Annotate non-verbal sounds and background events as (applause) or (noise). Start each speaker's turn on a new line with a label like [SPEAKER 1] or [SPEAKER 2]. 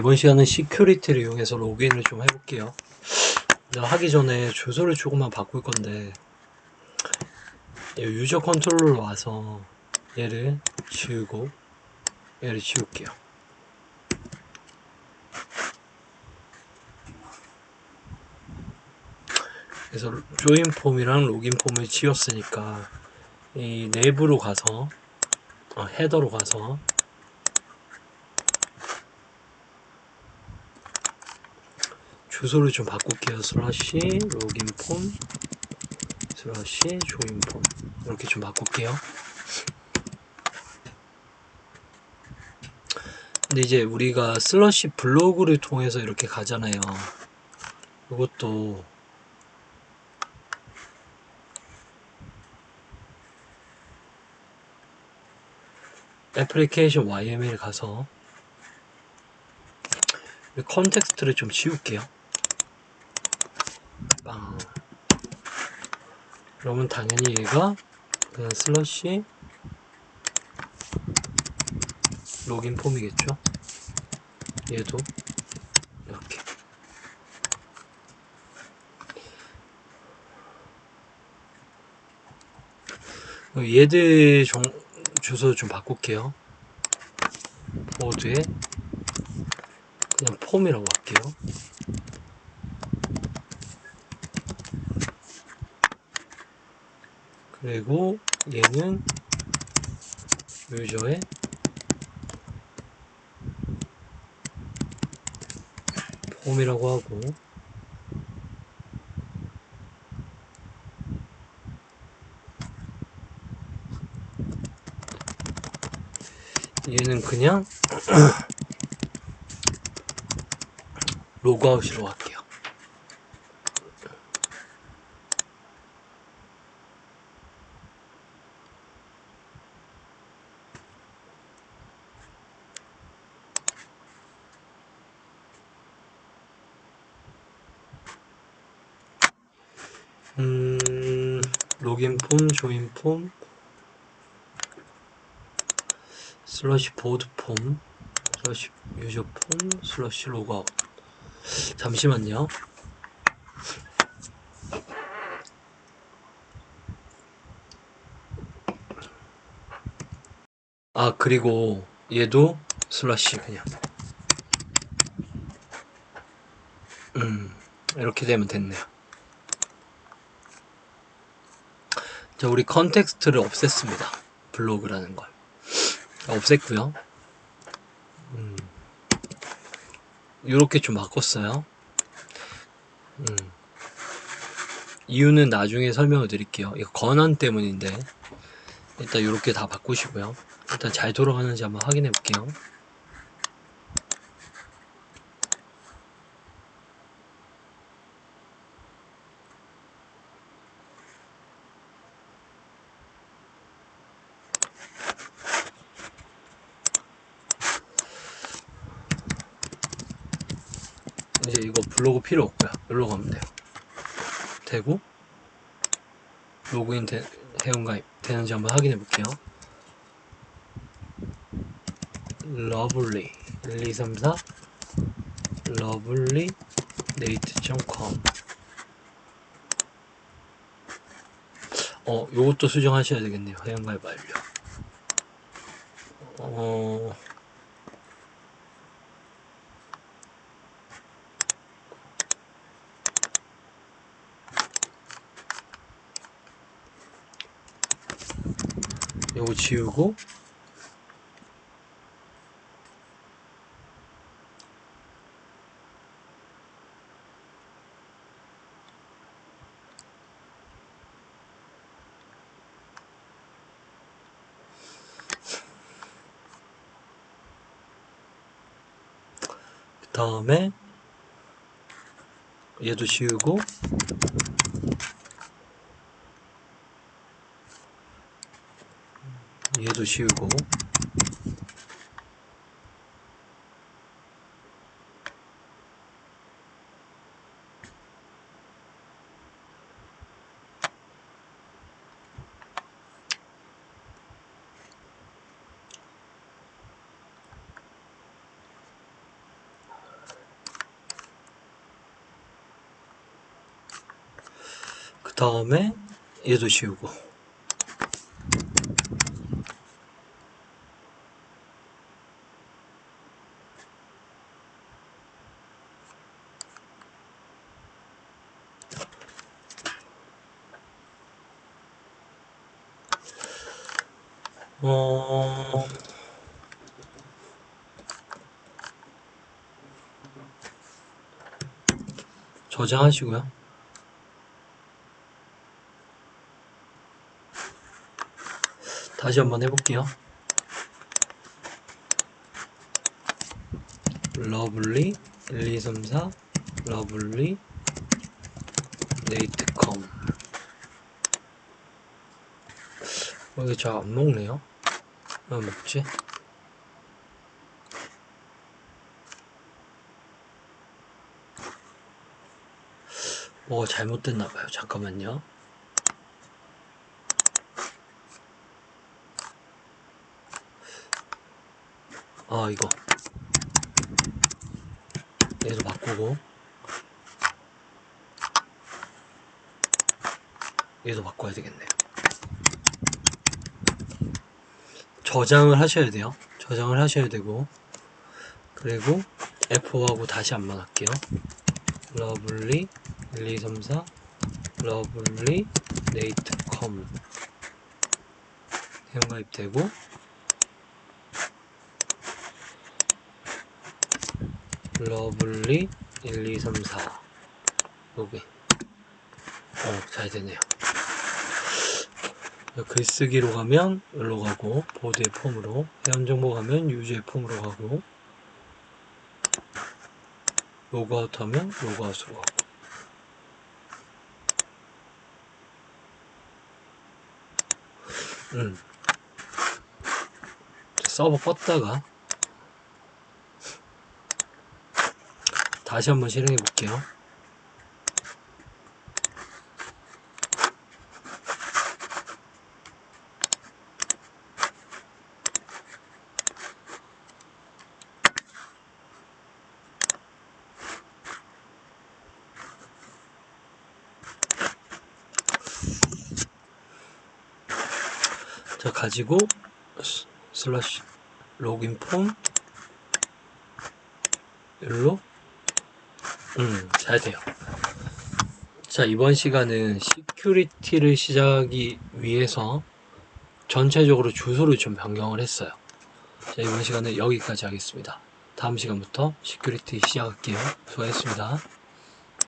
[SPEAKER 1] 이번 시간은 시큐리티를 이용해서 로그인을 좀 해볼게요. 나 하기 전에 주소를 조금만 바꿀 건데 이 유저 컨트롤러 와서 얘를 지우고 얘를 지울게요. 그래서 조인 폼이랑 로긴 폼을 지웠으니까 이 내부로 가서 어, 헤더로 가서 주소를 좀 바꿀게요. 슬러시 로긴 폼 슬러시 조인 폼 이렇게 좀 바꿀게요. 근데 이제 우리가 슬러시 블로그를 통해서 이렇게 가잖아요. 이것도 애플리케이션 YML 가서 이 컨텍스트를 좀 지울게요. 그러면 당연히 얘가 그냥 슬러시 로긴 폼이겠죠. 얘도 이렇게. 얘들 정, 주소 좀 바꿀게요. 보드에 그냥 폼이라고 할게요. 그리고 얘는 유저의 폼이라고 하고 얘는 그냥 (clears throat) 로그아웃으로 할게요. 음, 로긴 폼, 조인 폼, 슬러시 보드 폼, 슬러시 유저 폼, 슬러시 로그아웃. 잠시만요. 아, 그리고 얘도 슬러시 그냥. 음, 이렇게 되면 됐네요. 자, 우리 컨텍스트를 없앴습니다. 블로그라는 걸. 없앴고요. 음, 이렇게 좀 바꿨어요. 음, 이유는 나중에 설명을 드릴게요. 이거 권한 때문인데 일단 이렇게 다 바꾸시고요. 일단 잘 돌아가는지 한번 확인해 볼게요. 이제 이거 블로그 필요 없고요. 여기로 가면 돼요. 되고 로그인 되, 회원가입 되는지 한번 확인해 볼게요. 러블리 1234 러블리 네이트.com 어, 요것도 수정하셔야 되겠네요. 회원가입 완료. 어, 요거 지우고. 그 다음에 얘도 지우고 얘도 씌우고. 그 다음에 얘도 씌우고. 어... 저장하시고요. 다시 한번 해볼게요. 러블리 1, 2, 3, 4 러블리 네이트컴 어, 이게 잘 안 먹네요. 왜 먹지? 뭐가 잘못됐나봐요. 잠깐만요. 아, 이거. 얘도 바꾸고. 얘도 바꿔야 되겠네요. 저장을 하셔야 돼요. 저장을 하셔야 되고. 그리고 F5하고 다시 한번 할게요. 러블리 1, 2, 3, 4 러블리 네이트 컴 회원가입되고 러블리 1, 2, 3, 4 여기 어 잘 되네요 글쓰기로 가면 여기로 가고 보드의 폼으로 회원정보 가면 유저의 폼으로 가고 로그아웃 하면 로그아웃으로 가고 음. 서버 껐다가 다시 한번 실행해 볼게요. 자 가지고 스- 슬래시 로그인 폼 일로? 음잘 돼요. 자 이번 시간은 시큐리티를 시작하기 위해서 전체적으로 주소를 좀 변경을 했어요. 자 이번 시간은 여기까지 하겠습니다. 다음 시간부터 시큐리티 시작할게요. 수고하셨습니다